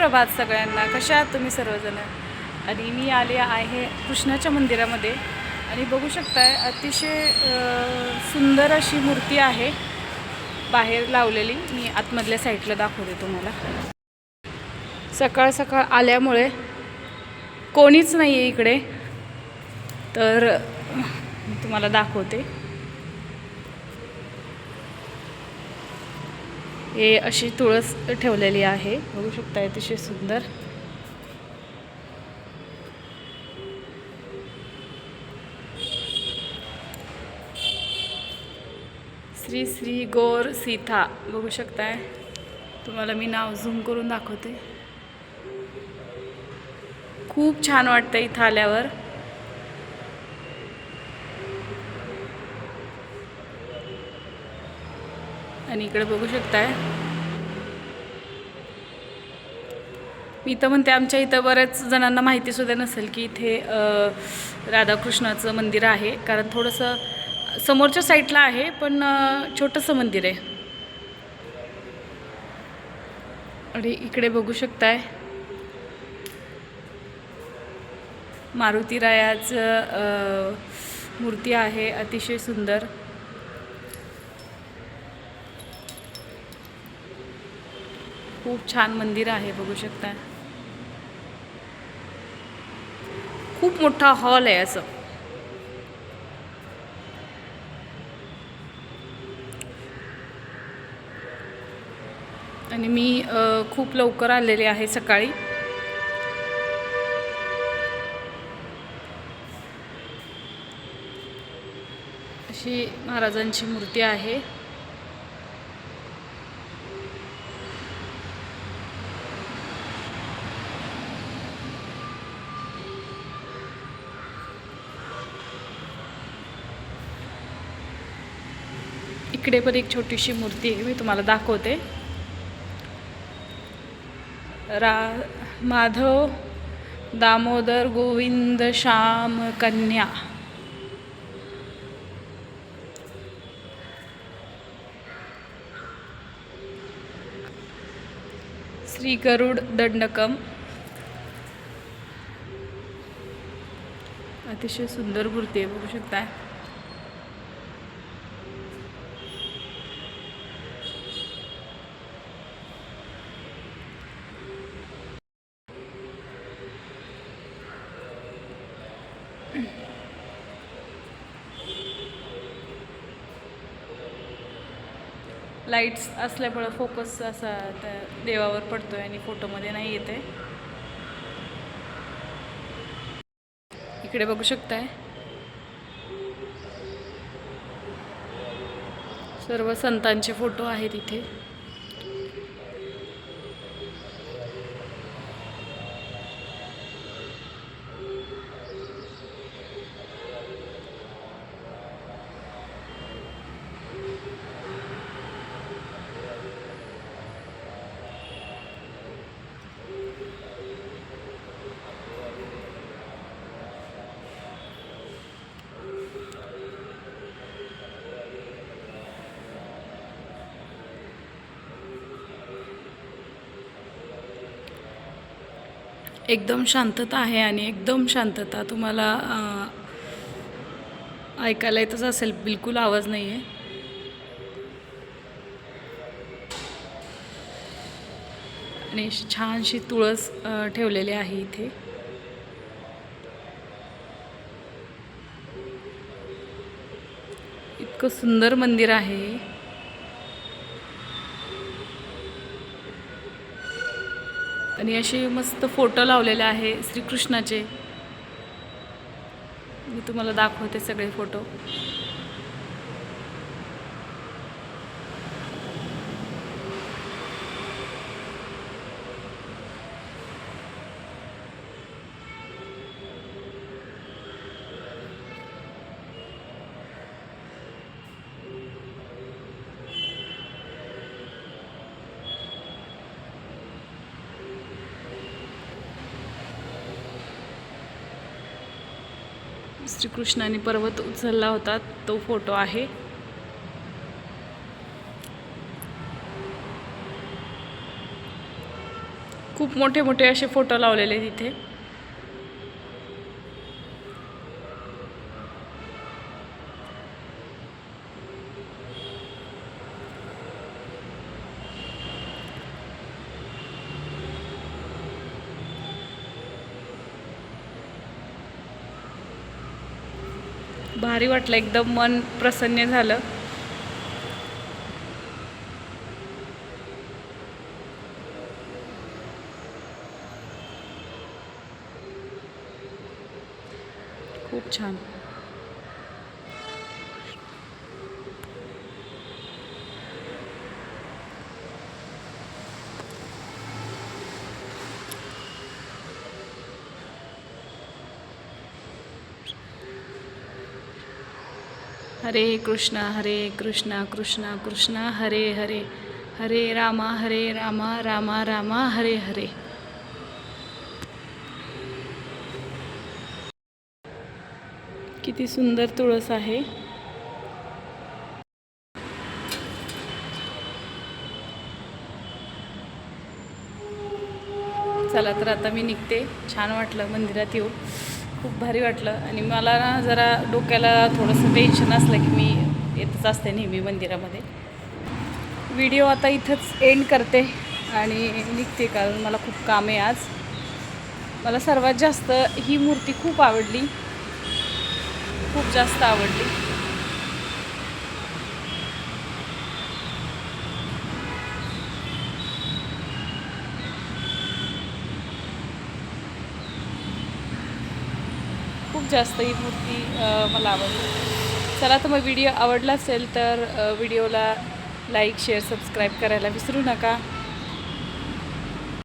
सुप्रभात सगळ्यांना. कशा आहात तुम्ही सर्वजण? आणि मी आले आहे कृष्णाच्या मंदिरामध्ये. आणि बघू शकताय अतिशय सुंदर अशी मूर्ती आहे बाहेर लावलेली. मी आतमधल्या साईडला दाखवते तुम्हाला. सकाळ सकाळ आल्यामुळे कोणीच नाही आहे इकडे. तर मी तुम्हाला दाखवते. हे अशी तुळस ठेवलेली आहे. बघू शकता अतिशय सुंदर. श्री श्री गौर सीता बघू शकताय. तुम्हाला मी नाव झूम करून दाखवते. खूप छान वाटतं इथं आल्यावर. आणि इकडे बघू शकताय. मी तर म्हणते आमच्या इथं बऱ्याच जणांना माहिती सुद्धा नसेल की इथे राधाकृष्णाचं मंदिर आहे. कारण थोडंसं समोरच्या साईडला आहे पण छोटंसं मंदिर आहे. आणि इकडे बघू शकताय. मारुतीरायाचं मूर्ती आहे अतिशय सुंदर. खूप छान मंदिर आहे बघू शकता. खूप मोठा हॉल आहे असं. आणि मी खूप लवकर आलेले आहे सकाळी. अशी महाराजांची मूर्ती आहे. इकडे पण एक छोटीशी मूर्ती आहे मी तुम्हाला दाखवते. रा माधव दामोदर गोविंद श्याम कन्या. श्री गरुड दंडकम. अतिशय सुंदर मूर्ती आहे बघू शकताय. लाईट्स असल्यामुळं फोकस असा त्या देवावर पडतो आहे आणि फोटोमध्ये नाही येते इकडे बघू शकताय. सर्व संतांचे फोटो आहेत इथे. एकदम शांतता आहे आणि एकदम शांतता तुम्हाला ऐकायला येतच असेल बिलकुल आवाज नाही आहे आणि छानशी तुळस ठेवलेली आहे इथे. इतकं सुंदर मंदिर आहे. आणि असे मस्त फोटो लावलेले आहे श्रीकृष्णाचे. मी तुम्हाला दाखवते सगळे फोटो. श्रीकृष्णाने पर्वत उचलला होता तो फोटो आहे. खूप मोठे मोठे असे फोटो लावलेले तिथे. भारी वाटलं एकदम मन प्रसन्न झालं. खूप छान. हरे कृष्णा हरे कृष्णा कृष्णा कृष्णा हरे हरे. हरे रामा हरे रामा रामा रामा हरे हरे. किती सुंदर तुळस आहे. चला तर आता मी निघते. छान वाटलं मंदिरात येऊ खूप भारी वाटलं. आणि मला ना जरा डोक्याला थोडंसं टेन्शन असलं की मी येतच असते नेहमी मंदिरामध्ये. व्हिडिओ आता इथंच एंड करते आणि निघते कारण मला खूप काम आहे आज. मला सर्वात जास्त ही मूर्ती खूप आवडली. खूप जास्त आवडली. खूप जास्त ही मूर्ती मला आवडली. चला तर मग व्हिडिओ आवडला असेल तर व्हिडिओला लाईक शेअर सबस्क्राईब करायला विसरू नका.